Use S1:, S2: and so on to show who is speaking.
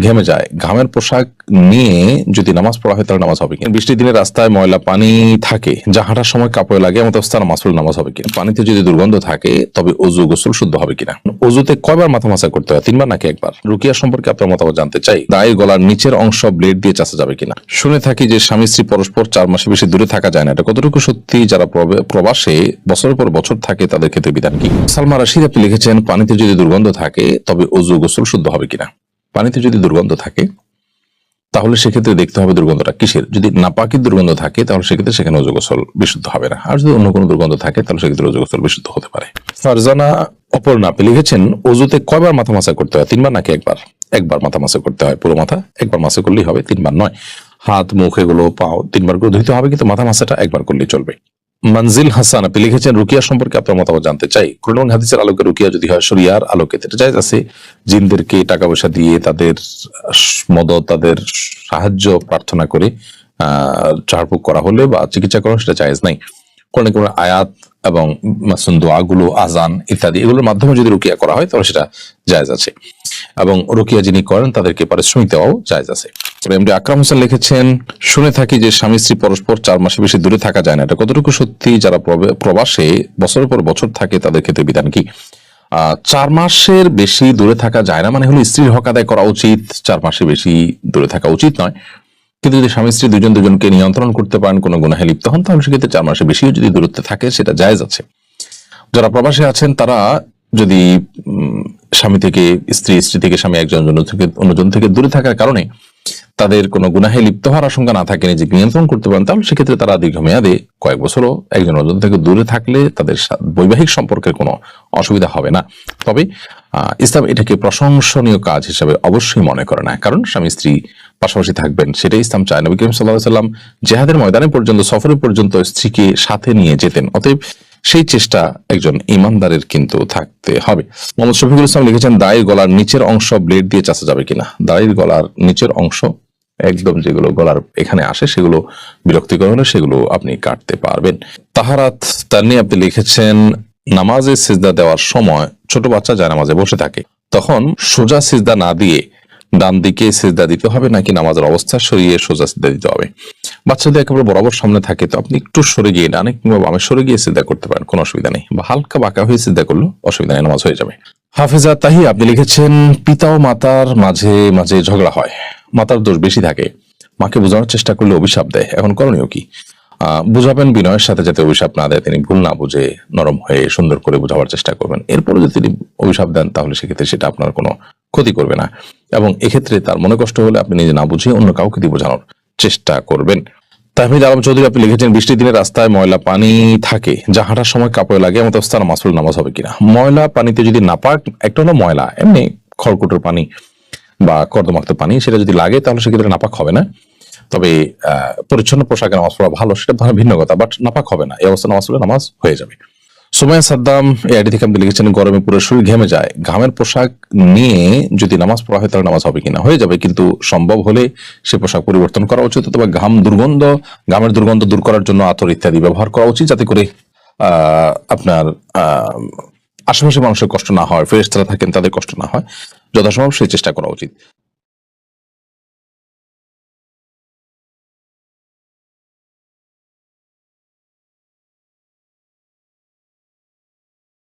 S1: ঘেমে যায়। ঘামের পোশাক নিয়ে যদি নামাজ পড়া হয় তাহলে নামাজ হবে কিনা বৃষ্টির দিনে রাস্তায় ময়লা পানি থাকে, যা হাঁটার সময় কাপড়ে লাগে এমন অবস্থা নামাজ পড়লে নামাজ হবে কিনা পানিতে যদি দুর্গন্ধ থাকে, তবে অজু গোসল শুদ্ধ হবে কিনা? অজুতে কয়বার মাথা মাসা করতে হয়? তিনবার নাকি একবার? রুকিয়া সম্পর্কে আপনার মতামত জানতে চাই। দায়ের গলার নিচের অংশ ব্লেড দিয়ে চাষা যাবে কিনা? শুনে থাকি যে স্বামী স্ত্রী পরস্পর চার মাসে বেশি দূরে থাকা যায় না। এটা কতটুকু সত্যি? যারা প্রবে- প্রবাসে বছরের পর বছর থাকে, তাদের ক্ষেত্রে বিধান কি? সালমা রাশিদ, আপনি লিখেছেন, পানিতে যদি দুর্গন্ধ থাকে, তবে অজু গোসল শুদ্ধ হবে কিনা? পানিতে যদি দুর্গন্ধ থাকে, তাহলে সেক্ষেত্রে দেখতে হবে দুর্গন্ধটা কিসের? যদি নাপাকির দুর্গন্ধ থাকে, তাহলে সেক্ষেত্রে সেখানে অজু গোসল বিশুদ্ধ হবে না। আর যদি অন্য কোনো দুর্গন্ধ থাকে, তাহলে সেক্ষেত্রে অজু গোসল বিশুদ্ধ হতে পারে। ফারজানা অপর্ণা আপনি লিখেছেন, অজুতে কয়বার মাথা মাসা করতে হয়? তিনবার নাকি একবার? একবার মাথা মাসা করতে হয়, পুরো মাথা। একবার মাসা করলেই হবে, তিনবার নয়। হাত, মুখ এগুলো, পাও, তিনবার করে ধুইতে হবে, কিন্তু মাথা মাসাটা একবার করলেই চলবে। মঞ্জিল হাসান, আপনি লিখেছেন, রুকিয়া সম্পর্কে আপনার মতামত জানতে চাই। কোরআন হাদিসের আলোকে রুকিয়া যদি হয়, শরিয়ার আলোকে। এটা জায়েজ আছে, জিনদেরকে টাকা পয়সা দিয়ে তাদের মদত, তাদের সাহায্য, প্রার্থনা করে ঝাড়ফুঁক করা হলে বা চিকিৎসা করা সেটা জায়েজ নাই। কোন কোন আয়াত এবং মাসুন দোয়াগুলো, আজান ইত্যাদি, এগুলোর মাধ্যমে যদি রুকিয়া করা হয়, তাহলে সেটা জায়েজ আছে। এবং রুকিয়া যিনি করেন, তাদেরকে পারিশ্রমিক দেওয়াও জায়েজ আছে। এমডি আকরাম হোসেন লিখেছেন, শুনে থাকি যে স্বামী স্ত্রী পরস্পর চার মাসে বেশি দূরে থাকা যায় না। এটা কতটুকু সত্যি? যারা প্রবাসে বছরের পর বছর থাকে, তাদের ক্ষেত্রে বিধান কি? চার মাসের বেশি দূরে থাকা যায় না মানে হলো স্ত্রীর হক আদায় করা উচিত, চার মাসের বেশি দূরে থাকা উচিত নয়। কিন্তু যদি স্বামী স্ত্রী দুজন দুজনকে নিয়ন্ত্রণ করতে পারেন, কোনো গুনাহে লিপ্ত হন, তাহলে সেক্ষেত্রে চার মাসের বেশিও যদি দূরত্বে থাকে, সেটা জায়েজ আছে। যারা প্রবাসে আছেন, তারা যদি স্বামী থেকে, স্ত্রী স্ত্রী থেকে স্বামী একজন থেকে অন্যজন থেকে দূরে থাকার কারণে তাদের কোনো গুনাহে লিপ্ত হওয়ার আশঙ্কা না থাকে, নিজেকে নিয়ন্ত্রণ করতে পারেন, তাহলে সেক্ষেত্রে তারা দীর্ঘমেয়াদে কয়েক বছরও একজন অন্যজন থেকে দূরে থাকলে তাদের বৈবাহিক সম্পর্কের কোনো অসুবিধা হবে না। তবে ইসলাম এটাকে প্রশংসনীয় কাজ হিসেবে অবশ্যই মনে করে না। কারণ স্বামী স্ত্রী পাশাপাশি থাকবেন, সেটাই ইসলাম চায়। নবী করিম সাল্লাহ সাল্লাম জেহাদের ময়দানে পর্যন্ত, সফরে পর্যন্ত স্ত্রীকে সাথে নিয়ে যেতেন। অতএব সেই চেষ্টা একজন ইমানদারের কিন্তু থাকতে হবে। মোহাম্মদ শফিকুল ইসলাম লিখেছেন, দায়ের গলার নিচের অংশ ব্লেড দিয়ে চাষা যাবে কিনা? দায়ের গলার নিচের অংশ একদম যেগুলো গলার এখানে আসে, সেগুলো বিরক্তিকর হলে সেগুলো আপনি কাটতে পারবেন। তাহারাত তান্নি আপনি লিখেছেন, নামাজে সিজদা দেওয়ার সময় ছোট বাচ্চা যায় নামাজে বসে থাকে। তখন সোজা সিজদা না দিয়ে ডান দিকে সিজদা দিতে হবে, নাকি নামাজের অবস্থা সরিয়ে সোজা সিজদা দিতে হবে? বাচ্চাদের একেবারে বরাবর সামনে থাকে, তো আপনি একটু সরে গিয়ে ডানে কিংবা বামে সরে গিয়ে সিদ্ধা করতে পারেন, কোনো অসুবিধা নেই। বা হালকা বাঁকা হয়ে সিদ্ধা করলেও অসুবিধা নেই, নামাজ হয়ে যাবে। হাফিজা তাহি আপনি লিখেছেন, পিতা ও মাতার মাঝে মাঝে ঝগড়া হয়। মাতার দোষ বেশি থাকে। মাকে বোঝানোর চেষ্টা করলে অভিশাপ দেয়। এখন করণীয় কি? বুঝাবেন বিনয়ের সাথে যাতে অভিশাপ না দেয়, তিনি ভুল না বুঝে নরম হয়ে সুন্দর করে বোঝাবার চেষ্টা করবেন। এরপরে যদি তিনি অভিশাপ দেন, তাহলে সেক্ষেত্রে সেটা আপনার কোনো ক্ষতি করবে না। এবং এক্ষেত্রে তার মনে কষ্ট হলে আপনি নিজে না বুঝিয়ে অন্য কাউকে দিয়ে বোঝানোর চেষ্টা করবেন। তাহমিদ আলম চৌধুরী, আপনি লিখেছেন, বৃষ্টির দিনে রাস্তায় ময়লা পানি থাকে, যা হাঁটার সময় কাপড়ে লাগে, এমন অবস্থা নামাজ নামাজ হবে কিনা? ময়লা পানিতে যদি না পাক, একটা হলো ময়লা, এমনি খড়কুটোর পানি। বা কর্দমাক্ত পানি, সেটা যদি লাগে তাহলে সেক্ষেত্রে নাপাক হবে না। তবে পরিচ্ছন্ন পোশাকে নামাজ পড়া ভালো, সেটা ভিন্ন কথা বাট নাপাক হবে না। এই অবস্থা নামাজ পড়লে নামাজ হয়ে যাবে। সুমাইয়া সাদ্দাম, এই আইডি থেকে আপনি লিখেছেন, গরমে পুরো শরীর ঘেমে যায়। ঘামের পোশাক নিয়ে যদি নামাজ পড়া হয় তাহলে নামাজ হবে কিনা? হয়ে যাবে, কিন্তু সম্ভব হলে সে পোশাক পরিবর্তন করা উচিত, অথবা ঘাম দুর্গন্ধ, ঘামের দুর্গন্ধ দূর করার জন্য আতর ইত্যাদি ব্যবহার করা উচিত, যাতে করে আপনার আশেপাশে মানুষের কষ্ট না হয় ফেরেস্তারা থাকেন, তাদের কষ্ট না হয়, যথাসম্ভব সেই চেষ্টা করা উচিত।